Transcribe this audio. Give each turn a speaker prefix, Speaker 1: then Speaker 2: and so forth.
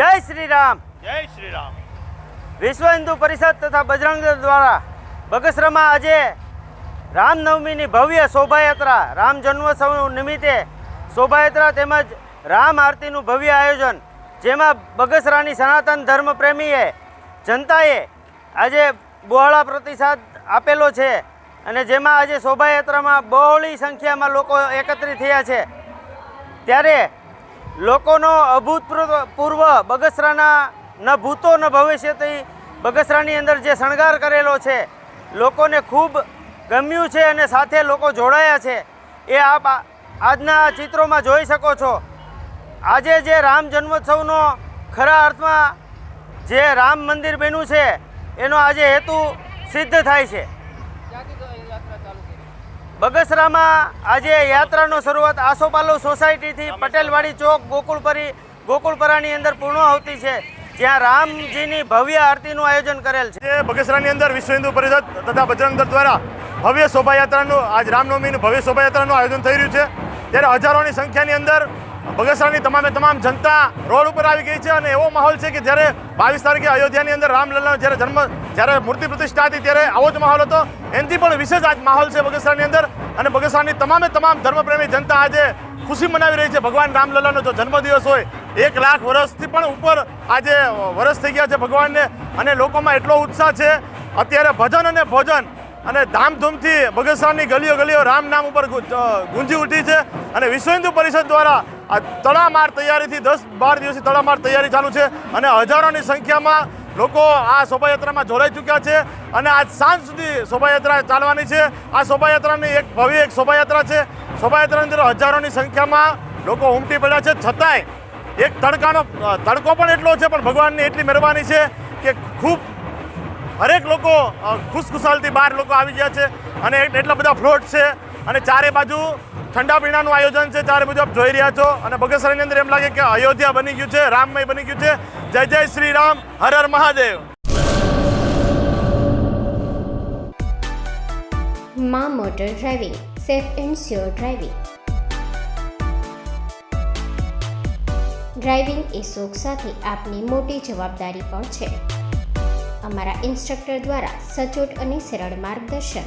Speaker 1: જય શ્રી રામ
Speaker 2: જય શ્રી રામ
Speaker 1: વિશ્વ હિન્દુ પરિષદ તથા બજરંગ દ્વારા બગસરામાં આજે રામનવમીની ભવ્ય શોભાયાત્રા રામ જન્મોત્સવ નિમિત્તે શોભાયાત્રા તેમજ રામ આરતીનું ભવ્ય આયોજન જેમાં બગસરાની સનાતન ધર્મ પ્રેમીએ જનતાએ આજે બહોળા પ્રતિસાદ આપેલો છે અને જેમાં આજે શોભાયાત્રામાં બહોળી સંખ્યામાં લોકો એકત્રિત થયા છે. ત્યારે લોકોનો અભૂતપૂર્વ, પૂર્વ બગસરાના ન ભૂતો ન ભવિષ્યથી બગસરાની અંદર જે શણગાર કરેલો છે, લોકોને ખૂબ ગમ્યું છે અને સાથે લોકો જોડાયા છે. એ આપ આજના ચિત્રોમાં જોઈ શકો છો. આજે જે રામ જન્મોત્સવનો ખરા અર્થમાં જે રામ મંદિર બન્યું છે, એનો આજે હેતુ સિદ્ધ થાય છે. બગસરામાં આજે યાત્રાનો શરૂઆત આસોપાલવ સોસાયટીથી પટેલવાડી ચોક ગોકુળપરી ગોકુળપરાની અંદર પૂર્ણાહુતિ છે જ્યાં રામજીની ભવ્ય આરતીનું આયોજન કરેલ છે.
Speaker 2: બગસરાની અંદર વિશ્વ હિન્દુ પરિષદ તથા બજરંગ દળ દ્વારા ભવ્ય શોભાયાત્રાનું આજ રામનવમીનું ભવ્ય શોભાયાત્રાનું આયોજન થઈ રહ્યું છે. ત્યારે હજારોની સંખ્યાની અંદર બગસરાની તમામે તમામ જનતા રોડ ઉપર આવી ગઈ છે અને એવો માહોલ છે કે જ્યારે બાવીસ તારીખે અયોધ્યાની અંદર રામલલ્લાનો જ્યારે જન્મ, જ્યારે મૂર્તિ પ્રતિષ્ઠા હતી ત્યારે આવો જ માહોલ હતો. એનાથી પણ વિશેષ આજ માહોલ છે બગસરાની અંદર અને બગસરાની તમામે તમામ ધર્મપ્રેમી જનતા આજે ખુશી મનાવી રહી છે. ભગવાન રામલલ્લાનો જો જન્મદિવસ હોય, એક લાખ વર્ષથી પણ ઉપર આજે વર્ષ થઈ ગયા છે ભગવાનને અને લોકોમાં એટલો ઉત્સાહ છે. અત્યારે ભજન અને ભોજન અને ધામધૂમથી બગસરાની ગલીઓ ગલીઓ રામ નામ ઉપર ગુંજી ઉઠી છે અને વિશ્વ હિન્દુ પરિષદ દ્વારા આ તડામાર તૈયારીથી દસ બાર દિવસથી તડામાર તૈયારી ચાલુ છે અને હજારોની સંખ્યામાં લોકો આ શોભાયાત્રામાં જોડાઈ ચૂક્યા છે અને આજ સાંજ સુધી શોભાયાત્રા ચાલવાની છે. આ શોભાયાત્રાની એક ભવ્ય એક શોભાયાત્રા છે. શોભાયાત્રાની અંદર હજારોની સંખ્યામાં લોકો ઉમટી પડ્યા છે. છતાંય એક તડકાનો, તડકો પણ એટલો છે, પણ ભગવાનની એટલી મહેરબાની છે કે ખૂબ હરેક લોકો ખુશખુશાલથી બહાર લોકો આવી ગયા છે અને એટ- એટલા બધા ફ્લોટ છે અને ચારે બાજુ ઠંડા પીણાનું આયોજન છે ત્યારે મુજબ જોઈ રહ્યા છો. અને બગસરાની અંદર એમ લાગે કે અયોધ્યા બની ગયું છે, રામમય બની ગયું છે. જય જય શ્રી રામ, હર હર મહાદેવ.
Speaker 3: મા motor driving, safe and sure driving. Driving એ શોખ સાથે આપની મોટી જવાબદારી પણ છે. અમારા ઇન્સ્ટ્રક્ટર દ્વારા સચોટ અને સરળ માર્ગદર્શન.